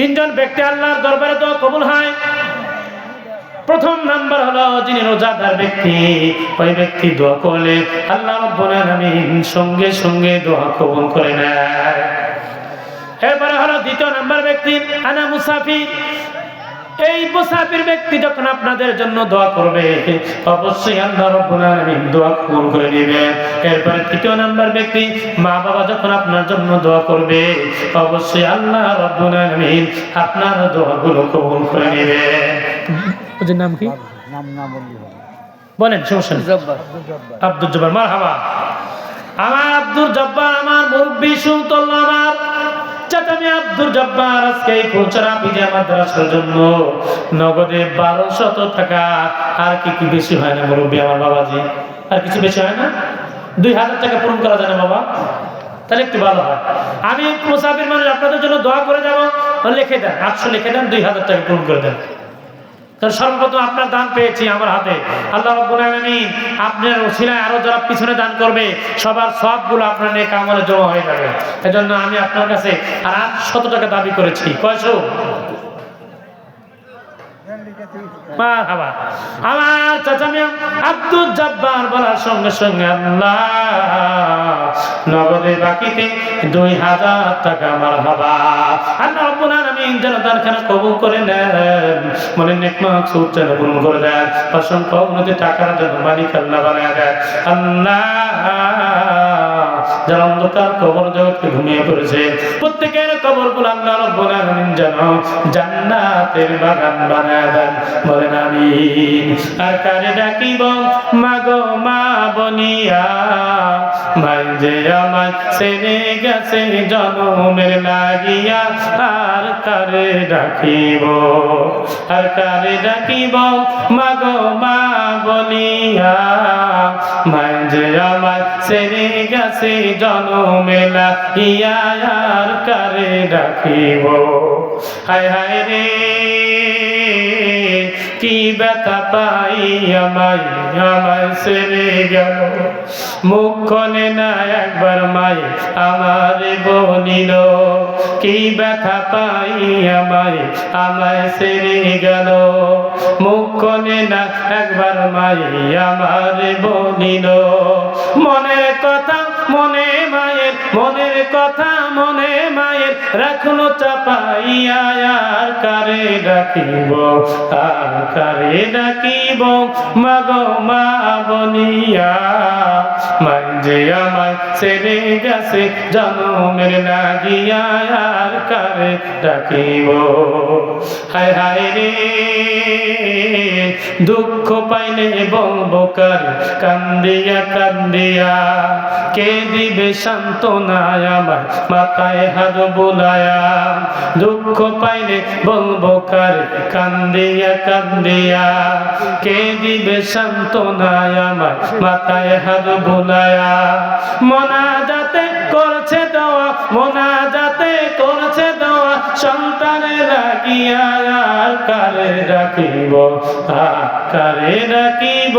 তিনজন ব্যক্তি আল্লাহর দরবারে দোয়া কবুল হয়। প্রথম নাম্বার হলো যিনি রোজাদার ব্যক্তি, ওই ব্যক্তি দোয়া করলে আল্লাহ রব্বুল আলামিন সঙ্গে সঙ্গে দোয়া কবুল করে নেয়। এরপরে হলো দ্বিতীয় নাম্বার ব্যক্তি, আনা মুসাফির। এই মুসাফির ব্যক্তি যখন আপনাদের জন্য দোয়া করবে অবশ্যই আল্লাহ রব্বুল আলামিন দোয়া কবুল করে নেবে। এরপরে তৃতীয় নাম্বার ব্যক্তি মা বাবা যখন আপনার জন্য দোয়া করবে অবশ্যই আল্লাহ রব্বুল আলামিন আপনার দোয়াগুলো কবুল করে নেবে। ওদের নাম কি? নাম না হবে। বলেন সমস্যা। আব্দুল জব্বার। মারহাবা। আমার আব্দুল জব্বার আমার মুরব্বী সুতল্লা আমার বেশি হয় না আমার বাবাজি? আর কিছু বেশি হয় না? দুই হাজার টাকা পূরণ করা যায় না বাবা। তাহলে একটু ভালো হয়। আমি মুসাফির মানুষ, আপনাদের জন্য দোয়া করে যাব। লিখে দেন, আটশো লিখে দেন, দুই হাজার টাকা পূরণ করে দেন। সর্বপ্রথম আপনার দান পেয়েছি আমার হাতে। আল্লাহ রব্বুল আলামিন আপনার ওসিলায় আরও যারা পিছনে দান করবে, সবার সবগুলো আপনার নেক আমলে জমা হয়ে যাবে। এজন্য আমি আপনার কাছে আর আটশত টাকা দাবি করেছি। কয়শো। আমার চাচা আব্দুল জব্বার বলার সঙ্গে সঙ্গে আল্লাহ নগদে বাকিতে দুই হাজার টাকা আমার হাবা। আল্লাহ রব্বুল আলামিন যেন দানখানা কবুল করে নেন মনে যেন পূরণ করে দেন, অসংখ্য উন্নতি টাকার জন্য মালিক আল্লাহ বানায় আল্লাহ যারা অন্ধকার কবর জগৎকে ঘুমিয়ে পড়েছে। প্রত্যেকের কবরগুলো আল্লাহ রব্বুল আলামিন যেন জান্নাতের বাগান বানায় দেন। বলেন আমিন। আর কারে ডাকিব? মাগো মা বনিয়া। মাই যে আমার সেরে গেছে লাগিয়া। আর কারে ডাকিব? আর কারে ডাকিব? মাগো মা বলিয়া মাই যে আমার সেরে গেছে জনমের লাগিয়া আর কারে রাখিব। হায় হায় রে। কি ব্যথা পাই আমায় আমায় সেরে গেল। মুখনে না একবার মাই আমার বলিল কি ব্যথা পাই আমায় আমায় সেরে গেল। মুখনে না একবার মাই আমার বলিল মনের কথা মনে মায়ের, মনের কথা মনে মায়ের রাখুন চাপাইয়া আর কারে ডাকিব? আর কারে ডাকিব? মাগো মা বনিয়া মাই যে আমার ছেড়ে গেছে, জনমের লাগিয়া আর কারে ডাকিব? হায় হায় রে, দুঃখ পাইলে বকার কান্দিয়া কান্দিয়া। কে দিবে সান্ত্বনায় আমার মাথায় হাত বোলায়া দুঃখ পাইলে বলব কার? কান্দিয়া কান্দিয়া, কে দিবে সান্ত্বনায় আমার মাথায় হাত বোলায়া? মনা যাতে করছে দেওয়া, মনা যাতে করছে দেওয়া, সন্তানের লাগিয়া আর কারে রাখিব আর কারে রাখিব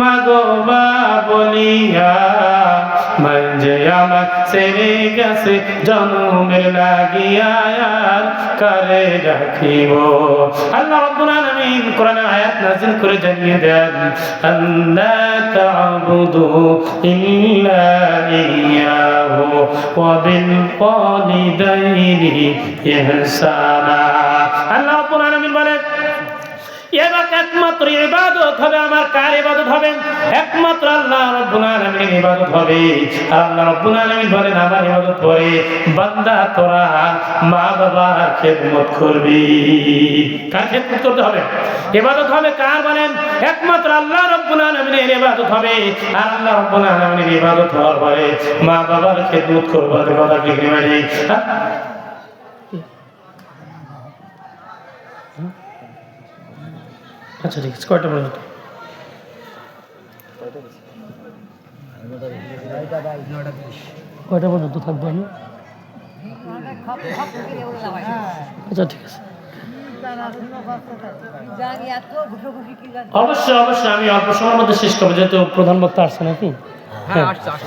মাগো মা বলিয়া যে আমার সেরে গেছে জনমের লাগিয়া কারে রাখিব আল্লাহ রাব্বুল আলামিন কোরআনের আয়াত নাযিল করে জানিয়ে দেন আল্লাহ তা'বুদু ইল্লা ইহসানা। একমাত্র ইবাদত হবে আমার, কার ইবাদত হবে? একমাত্র আল্লাহ রব্বুল আলামিনের ইবাদত হবে। আর আল্লাহ রব্বুল আলামিন বলেন, আমার ইবাদত করে বান্দা তোরা মা বাবার খেদমত করবি। কার খেদমত করতে হবে? ইবাদত হবে কার বলেন? একমাত্র আল্লাহ রব্বুল আলামিনের ইবাদত হবে। আর আল্লাহ রব্বুল আলামিনের ইবাদত হওয়ার পরে মা বাবার খেদমত করব। কথা ঠিক নেই আচ্ছা ঠিক আছে, কয়টা পর্যন্ত কয়টা পর্যন্ত থাকব আমি? আচ্ছা ঠিক আছে। অবশ্যই অবশ্যই, আমি অল্প সময়ের মধ্যে শেষ করব, যেহেতু প্রধান বক্তা আসছে নাকি?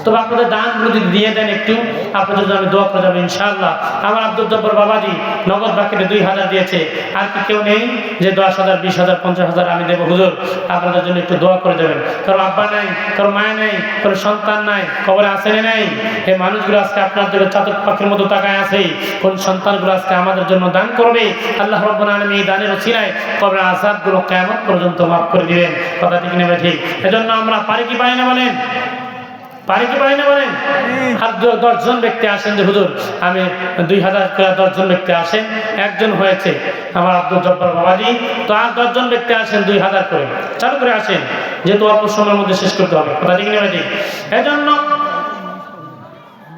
তবে আপনাদের দানগুলো যদি দিয়ে দেন একটু আপনাদের জন্য আমি দোয়া করে যাব ইনশাআল্লাহ। আমার আব্দুল জব্বর বাবাজি নগদ বাকিতে দুই হাজার দিয়েছে। আর কি কেউ নেই যে দশ হাজার বিশ হাজার পঞ্চাশ হাজার আমি দেবো। হুজুর আপনাদের জন্য একটু দোয়া করে দেবেন কারও আব্বা নাই কারও মায়া নেই কারও সন্তান নাই কবরে আসেনি নেই। এই মানুষগুলো আজকে আপনার দিকে চাতক পাখির মতো তাকায় আছে। কোন সন্তানগুলো আজকে আমাদের জন্য দান করবে? আল্লাহ রব্বুল আলামিন এই দানের ওসিলায় কবরে আসাদগুলো কিয়ামত পর্যন্ত মাফ করে দিবেন? কথা ঠিক নেবে ঠিক? এজন্য আমরা পারি কি পারি না বলেন? পারি কি পারি না বলেন আর দশজন ব্যক্তি আসেন যে হুজুর আমি দুই হাজার করে দশজন ব্যক্তি আসেন একজন হয়েছে আমার আব্দুল জব্বার বাবাজি। তো আর দশজন ব্যক্তি আসেন দুই হাজার করে। চালু করে আসেন যেহেতু অল্প সময়ের মধ্যে শেষ করতে হবে। কথা ঠিক না ঠিক? এজন্য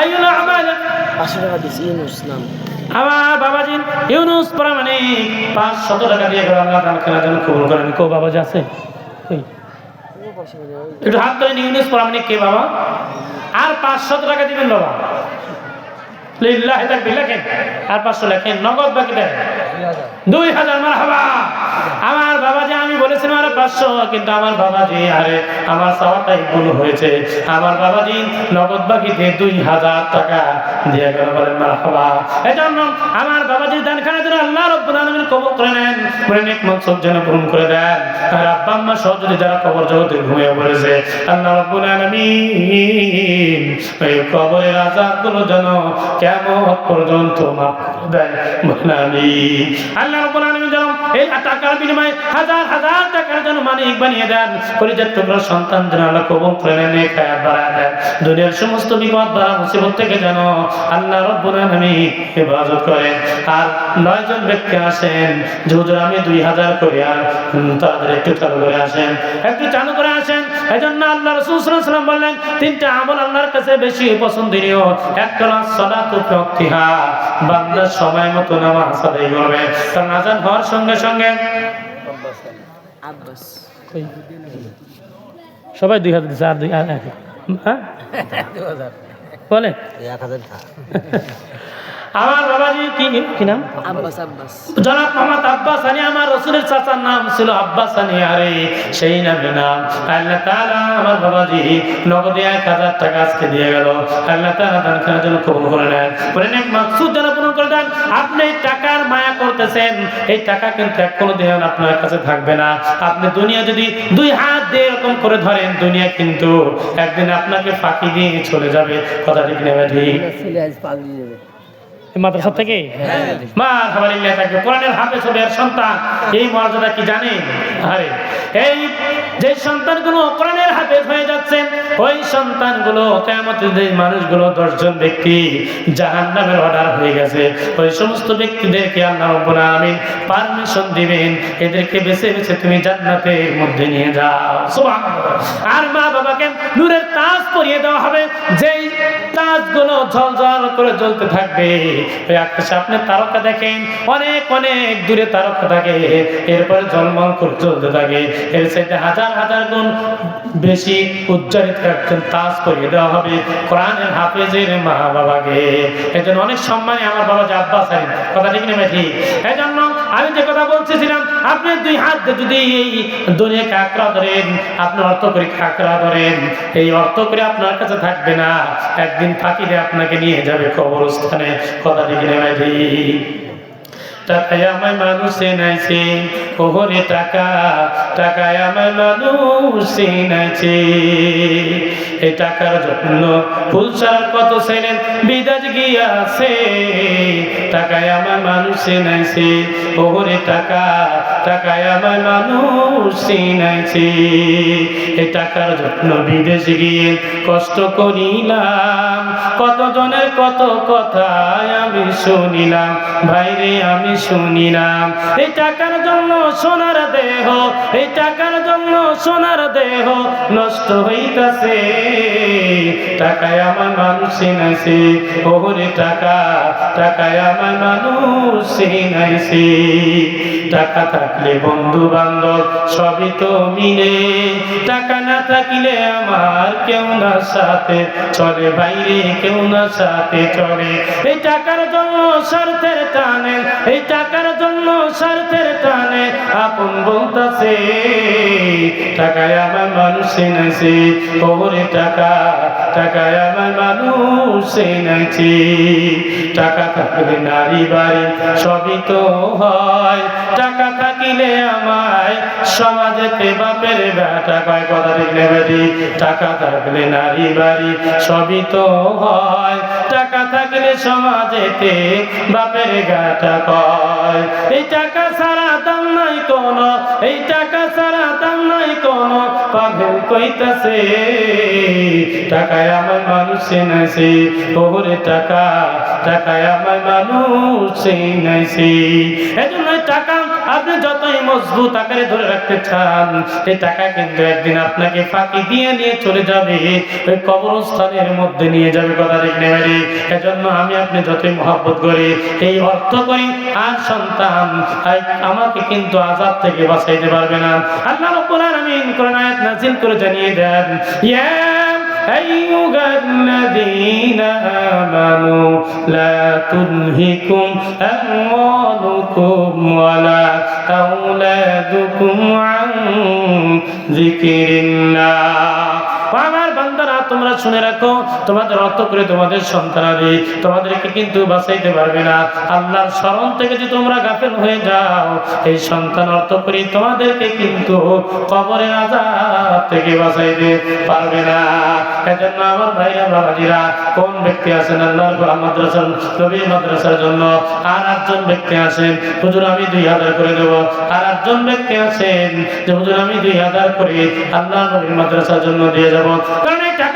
আইয়ুল আমাল। পাঁচশো টাকা দিচ্ছি ইউনুস নাম। আমার বাবাজি ইউনুস পাঁচ শত টাকা দিয়ে গেল আল্লাহ তাআলা কেনা যেন কবুল করেন। কো বাবাজি আছে? একটু হাত ধরেন ইউনুস পরামানিক কে বাবা? আর পাঁচশত টাকা দিবেন বাবা। লিল্লাহি তাকবীর লেখেন। আর পাঁচশো লেখেন। নগদ বাকি দেন। দুই হাজার। আমার বাবাজি আমি বলেছিলাম, আরে পাঁচশো কিন্তু আমার বাবাজি, আরে, আমার চাওয়াটাই ভুল হয়েছে। আমার বাবাজি নগদ বাকিতে দুই হাজার টাকা দিয়ে গেল বলেন মার হাবা এজন্য আমার বাবাজির দান খানা যেন আল্লাহ রব্বুল আলামিন কবুল করে নেন করে নেক মকসদ যেন পূরণ করে দেন। আর আব্বা, আম্মা যদি যারা কবর জগতে ঘুমিয়ে পড়েছে, আল্লাহ রব্বুল আলামিন ওই কবরের আযাবগুলো যেন কিয়ামত পর্যন্ত মাফ করে দেন আল্লাহ রব্বুল আলামিন যেন এই টাকার বিনিময়ে হাজার হাজার টাকার মানিক বানিয়ে দেন। টুকরা সন্তান যেন আল্লাহ কবুল করে বাড়ায় দেন দুনিয়ার সমস্ত বিপদ বা মুসিবত থেকে যেন আল্লাহ রব্বুল আলামিন হেফাজত করেন। আর নয়জন ব্যক্তি আসেন, যে হুজুর আমি দুই হাজার করে, আর তাদের একটু চালু করে আসেন। একটু চালু করে আসেন এই জন্য আল্লাহ রসুল সাল্লাম বললেন তিনটা আমল আল্লাহর কাছে বেশি পছন্দনীয়। একটা হলো সালাতু ফিহা বান্দা সময় মতো নামাজ আদায় করবে। কারণ আজান হওয়ার সঙ্গে সঙ্গে আব্বাস। সবাই দুই হাজার দিচ্ছে আর দুই হ্যাঁ বলে এক হাজার আমার বাবাজি কি কি নাম? আব্বাস আব্বাস। জনাব মোহাম্মদ আব্বাস আলী আমার রসুলের চাচার নাম ছিল আব্বাস আলী আরে সেই নামে নাম আল্লাহ তাআলা আমার বাবাজি নগদে এক হাজার টাকা আজকে দিয়ে গেল। আল্লাহ তাআলা দান জন্য কবুল করে নেন। বলেন এক মাকসুদ যেন পূরণ করে দেন। আপনি এই টাকার মায়া করতেছেন। এই টাকা কিন্তু এক কোনো দিন আপনার কাছে থাকবে না। আপনি দুনিয়া যদি দুই হাত দিয়ে এরকম করে ধরেন দুনিয়া কিন্তু একদিন আপনাকে ফাঁকি দিয়ে চলে যাবে। কথা ঠিক নেবে ঠিক মাদ্রাসা থেকে? মা খাবারিল্লাহ থাকবে কোরআনের হাফেজ হবে আর সন্তান। এই মর্যাদা কি জানে আরে, এই যে সন্তানগুলো কোরআনের হাফেজ হয়ে যাচ্ছে, ওই সন্তানগুলো কেমতের যে মানুষগুলো দশজন ব্যক্তি জাহান নামের অর্ডার হয়ে গেছে। ওই সমস্ত ব্যক্তিদেরকে আল্লাহ রব্বুল আলামিন পারমিশন দিবেন, এদেরকে বেছে বেছে তুমি জান্নাতের মধ্যে নিয়ে যাও। আর মা বাবাকে নূরের তাজ পরিয়ে দেওয়া হবে। যেই তাজগুলো ঝলঝল করে জ্বলতে থাকবে, ওই আকাশে আপনি তারকা দেখেন, অনেক অনেক দূরে তারকা থাকে, এরপরে ঝলমল করে জ্বলতে থাকে। এর সাথে হাজার হাজার হাজার গুণ বেশি উজ্জ্বলিত একজন তাজ পরিয়ে দেওয়া হবে কোরআনের হাফেজের মা বাবাকে এই জন্য অনেক সম্মানে আমার বাবা যে আব্বাস আলী, কথা ঠিক নেবে ঠিক এই জন্য আমি যে কথা বলতেছিলাম, আপনি দুই হাত যদি এই দুনিয়াকে আঁকড়া ধরেন আপনি অর্থ করে আঁকড়া ধরেন, এই অর্থ করে আপনার কাছে থাকবে না। একদিন ফাঁকিলে আপনাকে নিয়ে যাবে কবরস্থানে, কথা ঠিক নেবে ঠিক টাকায় আমার মানুষ এনেছে। ওহরে টাকা, টাকায় আমার মানুষ এনেছে। এই টাকার জন্য ফুলসার কত সেনেন বিদাজ গিয়াছে। টাকায় আমার মানুষ এনেছে। ওহরে টাকা টাকায় আমার মানুষ এই টাকার জন্য বিদেশ গিয়ে কষ্ট করিলাম। কতজনের কত কথা আমি শুনিলাম। ভাইরে, আমি শুনিলাম। এই টাকার জন্য সোনার দেহ এই টাকার জন্য সোনার দেহ নষ্ট হইতাছে। টাকায় আমার মানুষ চিনাইছে ওহরে, টাকা, টাকায় আমার মানুষ চিনাইছে টাকা থাকলে বন্ধু বান্ধব সবই তো মিলে। টাকা না থাকলে আমার কেউ না সাথে চলে, বাইরে কেউ না সাথে চলে। এই টাকার জন্য স্বার্থের টানে, এই টাকার জন্য স্বার্থের টানে আপন বলতাছে টাকায় আমার মানুষ এনেছে, ওরে টাকা, টাকায় আমার মানুষ এনেছে। টাকা থাকলে নারী বাড়ি সবই তো হয়, টাকা থাকিলে আমায় সমাজেতে বাপের বেটা? কয় কথা ঠিক টাকা থাকলে নারী বাড়ি, সবই তো হয়। টাকা থাকলে সমাজেতে বাপের গাটা কয়? এই টাকা ছাড়া দাম নাই কোন, এই টাকা ছাড়া দাম নাই কোন। পাগল কইতাছে, টাকায় আমার মানুষ চেনাইছে। ওরে টাকা, টাকায় আমার মানুষ চেনাইছে। এজন্য টাকা আপনি যতই মজবুত আকারে ধরে রাখতে চান এই টাকা কিন্তু একদিন আপনাকে ফাঁকি দিয়ে নিয়ে চলে যাবে। ওই কবরস্থানের মধ্যে নিয়ে যাবে কথা দেখলে বাড়ি এজন্য আমি আপনি যতই মহাব্বত করি, এই অর্থ করি, আর সন্তান আমাকে কিন্তু আজাদ থেকে বাঁচাইতে পারবে না। আল্লাহ রব্বুল আলামিন কোরআন করে জানিয়ে দেন, ইয়া أيها الذين آمنوا لا تلهكم أموالكم ولا أولادكم عن ذكر الله. তোমরা শুনে রাখো, তোমাদের অর্থ করে তোমাদের সন্তানাদি তোমাদেরকে কিন্তু বাঁচাইতে পারবে না। আল্লাহর স্মরণ থেকে যদি তোমরা গাফেল হয়ে যাও, এই সন্তান অর্থ করি তোমাদেরকে কিন্তু কবরের আজাদ থেকে বাঁচাইতে পারবে না। এজন্য আমার ভাইরা, বাবাজিরা, কোন ব্যক্তি আছেন আল্লাহর মাদ্রাসার নবী মাদ্রাসার জন্য? আর একজন ব্যক্তি আছেন, হুজুর আমি দুই হাজার করে দেব। আর একজন ব্যক্তি আছেন যে হুজুর আমি দুই হাজার করে আল্লাহ নবীর মাদ্রাসার জন্য দিয়ে যাব। কারণ এই টাকাগুলো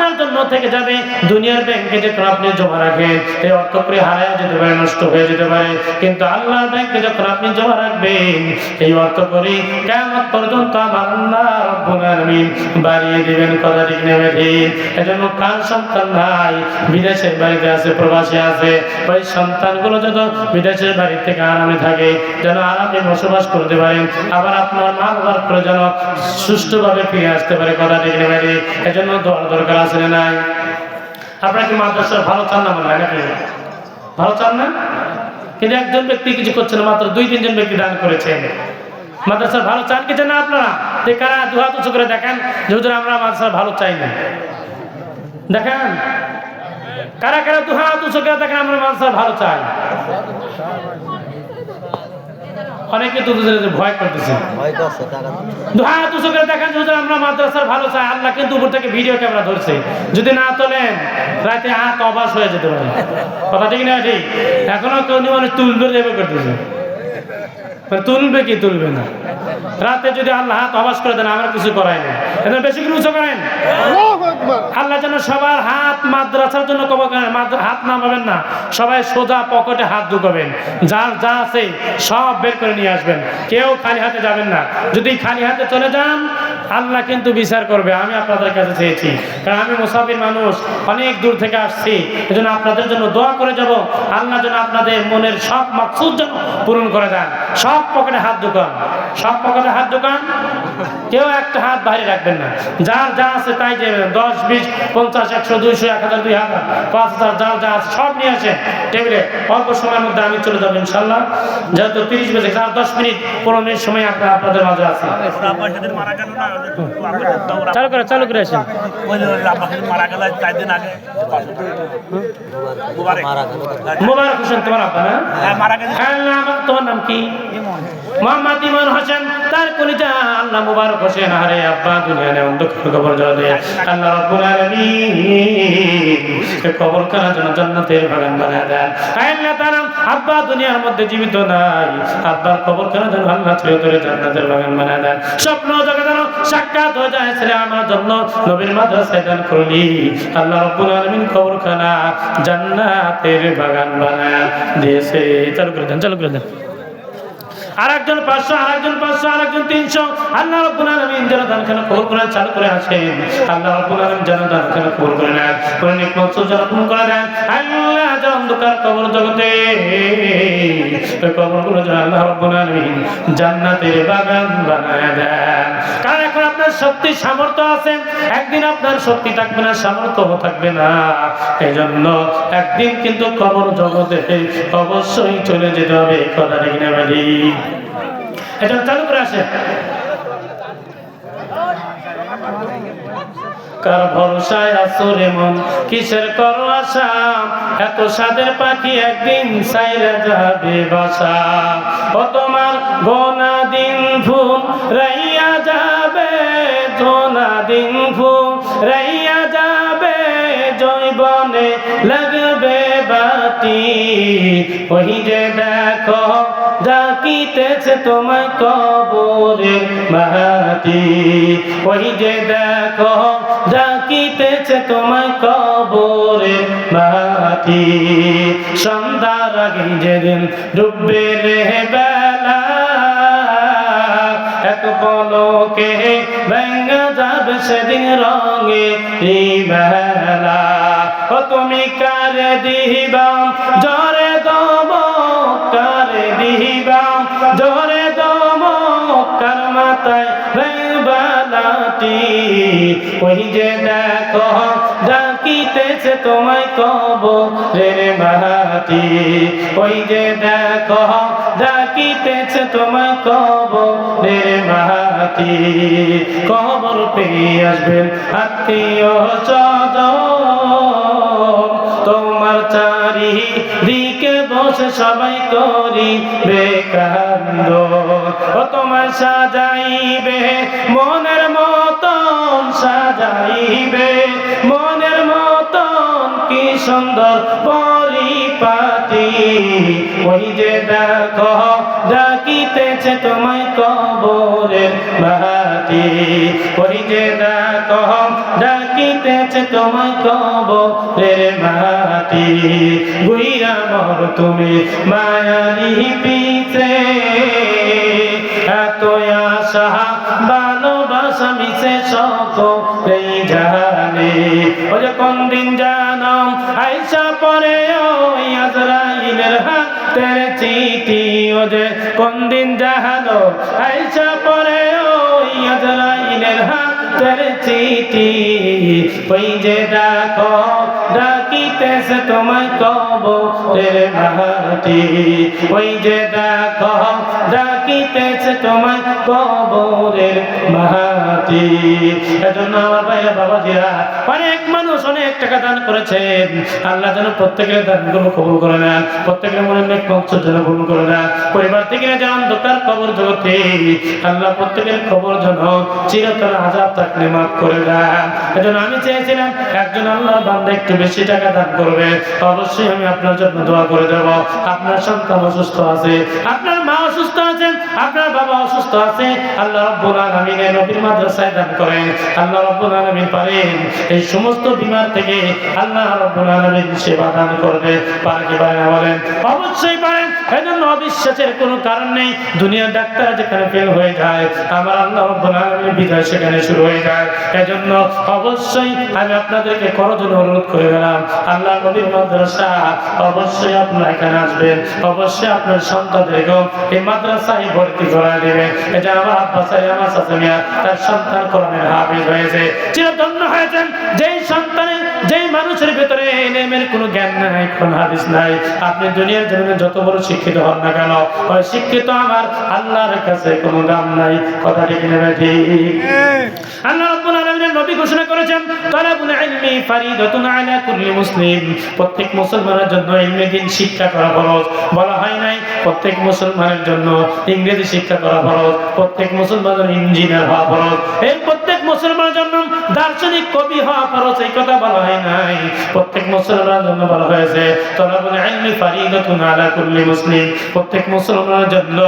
আপনার জন্য থেকে যাবে, দুনিয়ার ব্যাংকে যখন আপনি জমা রাখেন, এই অর্থ করে হারায় যেতে পারে, নষ্ট হয়ে যেতে পারে। কিন্তু আল্লাহর ব্যাংকে যখন আপনি জমা রাখবেন, এই অর্থ করে কেমন পর্যন্ত আমার আল্লাহ রব্বুল আলামিন বাড়িয়ে দিবেন, কথা ঠিক নেবে ঠিক এজন্য কার সন্তান নাই? বিদেশের বাড়িতে আছে, প্রবাসী আছে। ওই সন্তানগুলো যত বিদেশের বাড়ি থেকে আরামে থাকে, যেন আরামে বসবাস করতে পারেন। আবার আপনার মা বাবার করে যেন সুষ্ঠুভাবে ফিরে আসতে পারে, কথা ঠিক নেবে এজন্য দোয়ার দরকার আছে। না নাই। আপনারা কি মাদ্রাসার ভালো চান না নাকি ভালো চান না? কিন্তু একজন ব্যক্তি কিছু করছে না মাত্র দুই, তিনজন ব্যক্তি দান করেছেন। মাদ্রাসার ভালো চান কি না আপনারা? যে কারা দুহাত উঁচু করে দেখেন যে, হুজুর, আমরা মাদ্রাসার ভালো চাই না। দেখেন? কারা কারা দুহাত উঁচু করে দেখেন, আমরা মাদ্রাসার ভালো চাই? অনেকে তো ভয় করতেছে। হ্যাঁ তো করে দেখেন যে আমরা মাদ্রাসার ভালো চাই আল্লাহ কিন্তু উপর থেকে ভিডিও ক্যামেরা ধরছে। যদি না তোলেন রাতে হাত অবাস হয়ে যেতে পারে। কথা ঠিক না ঠিক এখনও কেউ মানুষ তুলবে করতেছে। তুলবে কি তুলবে না? রাতে যদি আল্লাহ হাত অবাস করে দেন আমরা কিছু করাই না। বেশি করে উঁচু করেন। আল্লাহ যেন সবার হাত মাদ্রাসার জন্য কব হাত নামাবেন না সবাই সোজা পকেটে হাত ঢুকাবেন। যার যা আছে সব বের করে নিয়ে আসবেন। কেউ খালি হাতে যাবেন না। যদি খালি হাতে চলে যান আল্লাহ কিন্তু বিচার করবে। আমি আপনাদের কাছে চেয়েছি। কারণ আমি মুসাফির মানুষ অনেক দূর থেকে আসছি। এজন্য আপনাদের জন্য দোয়া করে যাব। আল্লাহ যেন আপনাদের মনের সব মাকসুদ যেন পূরণ করে দেন। সব পকেটে হাত ঢুকান। সব পকেটে হাত ঢুকান কেউ একটা হাত বাইরে রাখবেন না। যার যা আছে তাই দেবেন দশ বিশ পঞ্চাশ একশো দুইশো এক হাজার দুই হাজার পাঁচ হাজার যার যা আছে সব নিয়ে আসেন টেবিলে। অল্প সময়ের মধ্যে আমি চলে যাব ইনশাল্লাহ। যেহেতু তিরিশ বেজে আর দশ মিনিট পনেরো মিনিট সময় আপনার আপনাদের মাঝে আছে। চালু করে চালু করে আসেন। যে চার মুবারক। হোসেন তোমার আব্বা না? হ্যাঁ, হ্যাঁ, তোমার নাম কি? মোহাম্মদ ইমান হোসেন, তার কলিজা আল্লাহ মুবারক হোসেন, আরে আব্বা, দুনিয়া নে অন্ধকার কবর জলে আল্লাহ রাব্বুল আলামিন কবর কানা যেন জান্নাতের বাগান বানায় দেন। আল্লাহ তাআলা আব্বা, দুনিয়ার মধ্যে জীবিত নাই। আব্বার কবর কানা যেন আল্লাহ চিরতরে জান্নাতের বাগান বানায় দেন। স্বপ্ন জগৎ যেন সাক্ষাৎ হয়ে যায়, ছেলে, আমার জন্য নবীর মাদ্রাসায় দান করলি। আল্লাহ রাব্বুল আলামিন কবর খানা জান্নাতের বাগান বানায় দিয়েছে। চালু করে দেন, চালু করে দেন। আরেকজন পাঁচশো আরেকজন পাঁচশো, আরেকজন তিনশো। আল্লাহ রব্বুল আলমিন যেন দানখানা কবুল করে চালু করে আসেন। আল্লাহ রব্বুল আলামিন যেন দানখানা কবুল করে নেন। করে নিক মকসুদ যেন পূরণ করে নেন। আল্লাহ যেন অন্ধকার কবর জগতে ওই কবরগুলো যেন আল্লাহ রব্বুল আলমিন জান্নাতের বাগান বানায় দেন। আপনার শক্তি, সামর্থ্য আছে, একদিন আপনার শক্তি থাকবে না সামর্থ্য থাকবে না। এই জন্য একদিন কিন্তু কবর জগতে অবশ্যই চলে যেতে হবে কথা ঠিক এটা চালু করে আসে কার ভরসায় আসরে মন? কিসের করো আশা? এত সাদের পাখি একদিন সাইরা যাবে বাসা। ও তোমার গোনা দিন ফুল রাইয়া গোনা দিন ফুল রাইয়া যাবে, জৈবনে লাগবে বাতি। ওই যে দেখো ডাকিতেছে তোমায় কবরে মাটি ওই যে দেখো ডাকিতেছে তোমায় কবরে সন্ধ্যার আগে যেদিন ডুববে রে বেলা এক পলকে ভেঙ্গা যাবে সেদিন রঙে ও তুমি কারে দিবাম জরে দম, কারে দিবাম জরে দম, কার মাথায় বেলাটি? ওই যে দেখো, ডাকিতেছে তোমায় কব রে মাটি। ওই যে দেখো ডাকিতেছে তোমায় কব রে কবর পেয়ে আসবেন আত্মীয় চদন তোমার চারি দিকে বসে সবাই করি বেকান্দ ও তোমার সাজাইবে, মনের মতন সাজাইবে কি সুন্দর পরিপাটি। ওই যে দেখো, ডাকিতেছে তোমায় কবরের মাটি ওই যে দেখো, ডাকিতেছে তোমায় কবরের মাটি গুইরা মর তুমি, মায়ালি পিছে। চিঠি ও যে কোন দিন জাহালো, আইসা পরে ওই আজরাইলের হাতের চিঠি। ওই যে ডাকো ডাকিতেছে তোমায় কব মাটি ওই যে ডাকো ডাকিতেছে তোমায় কবরের মাটি এজন্য আমার ভাইরা বাবা দিরা অনেক মানুষ অনেক টাকা দান করেছেন। আল্লাহ যেন প্রত্যেকের দানগুলো কবুল করে নেন, প্রত্যেকের মনে নেক মকসদ যেন কবুল করে নেন। পরিবার থেকে যেন অন্ধকার কবর জগতে, আল্লাহ প্রত্যেকের খবর যেন চিরতর আজাব থাকলে মাফ করে দেন। এজন্য আমি চেয়েছিলাম একজন আল্লাহ বান্দা একটু বেশি টাকা দান করবে অবশ্যই আমি আপনার জন্য দোয়া করে দেব। আপনার সন্তান অসুস্থ আছে, আপনার মা অসুস্থ আছেন আপনার বাবা অসুস্থ আছে, আল্লাহ রব্বুল আলামিনের নবীর মাদ্রাসায় দান করেন। আল্লাহ রব্বুল আলামিন পারেন। এই সমস্ত বিমার থেকে আল্লাহ রব্বুল আলামিন সেবা দান করবে। পারে কি পারে না বলেন? অবশ্যই পারেন। এজন্য অবিশ্বাসের কোনো কারণ নেই। দুনিয়ার ডাক্তার যেখানে ফেল হয়ে যায়, আমার আল্লাহ রব্বুল আলামিনের বিদায় সেখানে শুরু হয়ে যায়। এজন্য অবশ্যই আমি আপনাদেরকে করজন্য অনুরোধ করে গেলাম। আল্লাহ নবীর মাদ্রাসা অবশ্যই আপনারা এখানে আসবেন। অবশ্যই আপনার সন্তানদেরকেও এই মাদ্রাসায় ভর্তি করা দেবেন এটা আমার আমার তার সন্তান কোরআনের হয়েছে। হয়েছেন, যেই যেই মানুষের কোনো জ্ঞান নাই হাদিস নাই, আপনি দুনিয়ার জমিনে যত বড় শিক্ষিত হন না কেন, ওই শিক্ষিত আমার আল্লাহর কাছে কোনো দাম নাই। কথা ঠিক নেবে ঠিক? আল্লাহ রাব্বুল আলামিনের নবী ঘোষণা করেছেন, তালাবুল ইলমি ফারিদাতুন আলা কুল্লি মুসলিম। প্রত্যেক মুসলমানের জন্য ইলমে দিন শিক্ষা করা ফরজ। বলা হয় নাই প্রত্যেক মুসলমানের জন্য ইংরেজি শিক্ষা করা ফরজ প্রত্যেক মুসলমানের ইঞ্জিনিয়ার হওয়া ফরজ। এই প্রত্যেক মুসলমানের জন্য দার্শনিক কবি হওয়া ফরজ, এই কথা বলা হয় নাই। প্রত্যেক মুসলমানের জন্য বলা হয়েছে, তালাবুল ইলমি ফারিদাতুন আলা কুল্লি মুসলিম। প্রত্যেক মুসলমানের জন্য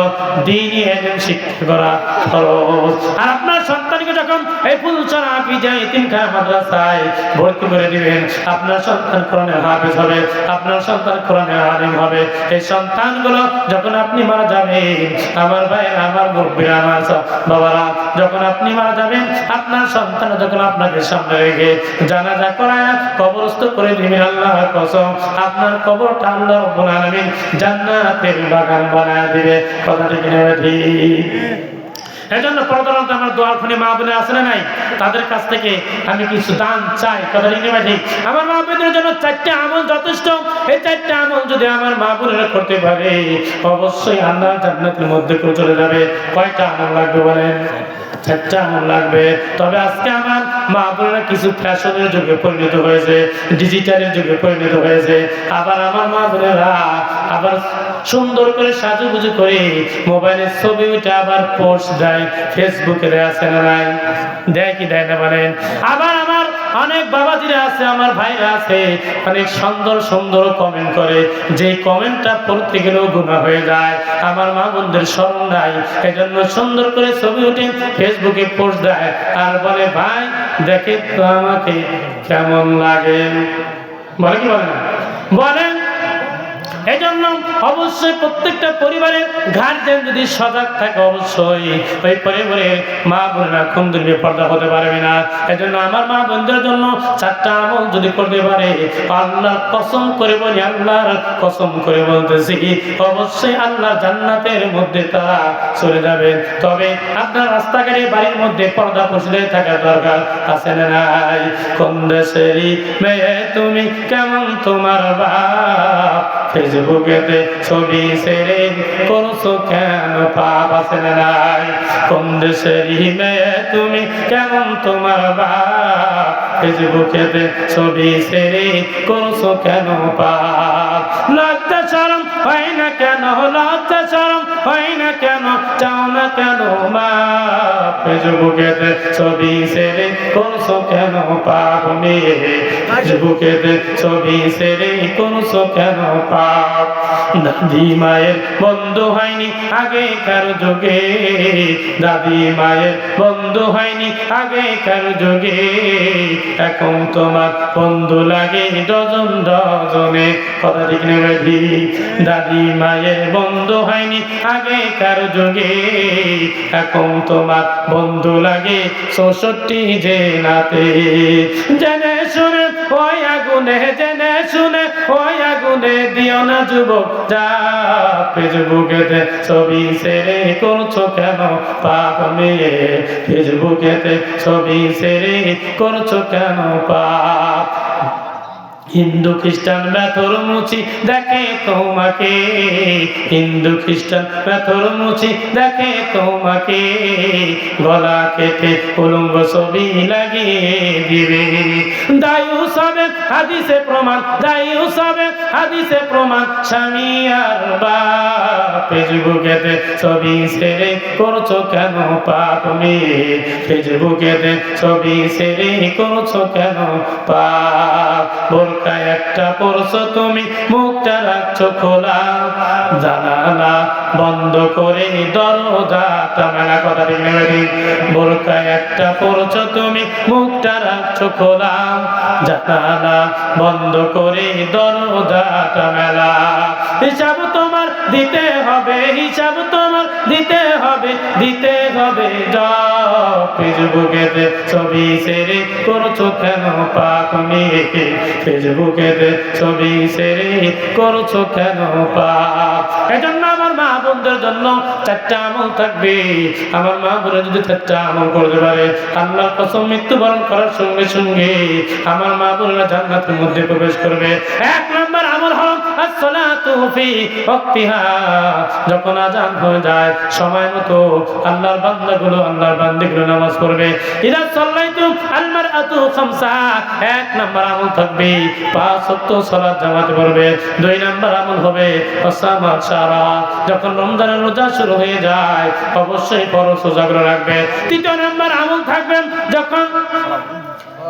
দ্বীনি ইলম শিক্ষা করা ফরজ। আর আপনার সন্তানকে যখন এই ফুল ছাড়া হাফিজা ইতিমখানা মাদ্রাসায় ভর্তি করে দিবেন, আপনার সন্তান কোরআনের হাফেজ হবে, আপনার সন্তান কোরআনের আলিম হবে। এই সন্তানগুলো যখন আপনি মারা যাবেন, আমার ভাই আমার মুরব্বীরা, আমার বাবারা, যখন আপনি মারা যাবেন আপনার সন্তান যখন আপনাকে সামনে রেখে জানাজা করায়, কবরস্থ করে দিবেন আল্লাহ কসম। আপনার কবরটা আল্লাহ রব্বুল আলামিন জান্নাতের বাগান বানায় দিবে। এজন্য প্রধানত আমার দোয়ার খুনে মা বোনের আছে না নাই? তাদের কাছ থেকে আমি কিছু দান চাই। কথা ঠিক আমার মা বোনের জন্য চারটে আমল যথেষ্ট। এই চারটে আমল যদি আমার মা বোনেরা করতে পারে, অবশ্যই আল্লাহ জান্নাতের মধ্যে চলে যাবে। কয়টা আমল লাগবে বলেন? লাগবে। তবে আজকে আমার মা বোনেরা কিছু ফ্যাশনের যুগে পরিণত হয়েছে ডিজিটালের যুগে পরিণত হয়েছে। আবার আমার মা বোনেরা আবার সুন্দর করে সাজুগুজু করে মোবাইলের ছবি উঠে আবার পোস্ট দেয়, ফেসবুকে দেয়, আছে না নাই? দেয় কি দেয় না বলেন? আবার আমার অনেক বাবাজিরা আছে, আমার ভাইরা আছে, অনেক সুন্দর সুন্দর কমেন্ট করে। যে কমেন্টটা পড়তে গেলেও গুণা হয়ে যায়। আমার মা বোনদের স্মরণ নাই এই জন্য সুন্দর করে ছবি উঠে ফেসবুকে পোস্ট দেয় আর বলে, ভাই, দেখে তো আমাকে কেমন লাগে? বলে কি বলেন এই জন্য অবশ্যই প্রত্যেকটা পরিবারের গার্জেন যদি সজাগ থাকে অবশ্যই। ওই পরিবারের মা বোনেরা কোন দিনে পর্দা হতে পারবে না। এই জন্য আমার মা বোনদের জন্য চারটা আমল যদি করতে পারে আল্লাহর কসম করে বলি, আল্লাহর কসম করে বলতেছি, অবশ্যই আল্লাহ জান্নাতের মধ্যে তারা চলে যাবে। তবে আপনার রাস্তাঘাটে বাড়ির মধ্যে পর্দা পশিলে থাকা দরকার আছে না নাই? কোন দেশেরই মেয়ে তুমি কেমন তোমার বাপ? ফেসবুকেতে ছবি সেরে করছ কেন পাপ আছে নাই? কোন দেশেরই মেয়ে তুমি কেমন তোমার বাপ? ছবি সেরে করছ কেন পাপ? লাগতে শরম হয় না কেন? লজ্জা, শরম হয় কেন? চাও না কেন? মা ছবি সেরে করছ কেন পাপ মেয়ে ছবি সেরে কেন পাপ দাদি মায়ের বন্ধু হয়নি আগেকার যুগে। দাদি মায়ের বন্ধু হয়নি যুগে। এখন তোমার বন্ধু লাগে ডজন ডজনে। কথা ঠিক নেবে দাদি মায়ের বন্ধু হয়নি আগেকার যুগে? এখন তোমার বন্ধু লাগে চৌষট্টি যে নাতে জেনে শুনে, ওই আগুনে, জেনে শুনে, ওই আগুনে দিও না যুবক, যা ফেসবুকেতে ছবি সেরে করছ কেন পাপ মেয়ে? ফেসবুকেতে ছবি সেরে করছ কেন পাপ হিন্দু খ্রিস্টান ব্যথর মুচি দেখে তোমাকে। হিন্দু খ্রিস্টান ব্যথর মুচি দেখে তোমাকে। গলা কেটে উলঙ্গ ছবি লাগিয়ে দিবে। দায়ু সবে হাদিসে প্রমাণ, দায়ু সবে হাদিসে প্রমাণ, স্বামী আর বাপ ফেসবুকেতে ছবি সেরে করছ কেন পাপ মেয়ে ফেসবুকেতে ছবি সেরে করছ কেন পাপ বোরকায় একটা পরছো তুমি? মুখটা রাখছো খোলা। জানালা বন্ধ করে দরজাটা মেলা কথা ঠিক নেবে ঠিক বোরকায় একটা পরছো তুমি, মুখটা রাখছো খোলা। জানালা বন্ধ করে হিসাব তোমার দিতে হবে, হিসাব তোমার দিতে হবে দিতে হবে। যা ফেসবুকেতে ছবি সেরে কেন পাক মেয়ে ফেসবুকেতে ছবি সেরে করছ কেন পাপ এজন্য আমার মা বোনদের জন্য চারটা আমল থাকবে। আমার মা বোনে যদি চারটা আমল করতে পারে, আল্লাহর কসম মৃত্যুবরণ করার সঙ্গে সঙ্গে আমার মা বোনেরা জান্নাতের মধ্যে প্রবেশ করবে। এক নম্বর আমল ওয়াক্তিহা যখন আজান হয়ে যায়, সময় মতো আল্লাহর বান্দাগুলো আল্লাহর বান্দিগুলো নামাজ পড়বে। ইদা সাল্লাইতু আল মারআতু খামসা। এক নাম্বার আমল থাকবে, পাঁচ ওয়াক্ত সালাত জামাতে পড়বে। দুই নাম্বার আমল হবে যখন রমজানের রোজা শুরু হয়ে যায়, অবশ্যই ফরজ রোজাগুলো রাখবে। তৃতীয় নাম্বার আমল থাকবেন যখন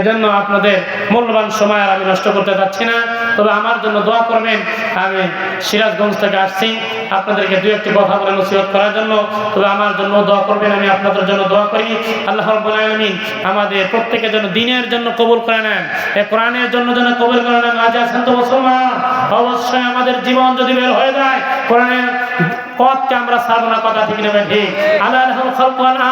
এজন্য আপনাদের মূল্যবান সময় আর আমি নষ্ট করতে চাচ্ছি না। তবে আমার জন্য দোয়া করবেন, আমি সিরাজগঞ্জ থেকে আসছি আপনাদেরকে দু একটি কথা বলে নসিহত করার জন্য। তবে আমার জন্য দোয়া করবেন, আমি আপনাদের জন্য দোয়া করি। আল্লাহ রাব্বুল আমাদের প্রত্যেকের জন্য দিনের জন্য কবুল করে নেন, এ কোরআনের জন্য যেন কবুল করে নেন। আজ আছেন তো মুসলমান, অবশ্যই আমাদের জীবন যদি বের হয়ে যায়, কোরআনের পথকে আমরা ছাড়বো কথা ঠিক নেবে ঠিক? আল্লাহ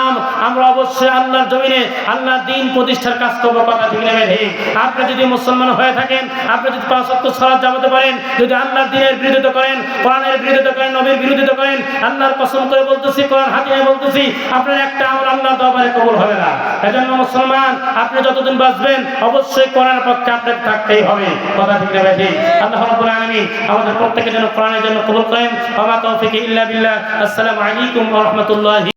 আম আমরা অবশ্যই আল্লাহর জমিনে আল্লাহর দিন প্রতিষ্ঠার কাজ করব, কথা ঠিক নেবে ঠিক? আপনি যদি মুসলমান হয়ে থাকেন, আপনি যদি পাঁচ সরাজ জামাতে পারেন, যদি আল্লাহর দিনের বিরোধিতা করেন, কোরআনের বিরোধিতা করেন, নবীর বিরোধিতা করেন, আল্লাহর কসম করে বলতেছি, কোরআন হাতিয়ে বলতেছি, আপনার একটা আমল আল্লাহর দরবারে কবুল হবে না। এজন্য মুসলমান, আপনি যতদিন বাঁচবেন, অবশ্যই কোরআনের পক্ষে আপনাকে থাকতেই হবে, কথা ঠিক নেবে ঠিক? আল্লাহ আমাদের প্রত্যেকের জন্য কোরআনের জন্য কবুল করেন। মা তৌফিক ইল্লা বিল্লাহ আসসালামু আলাইকুম ওয়া রাহমাতুল্লাহি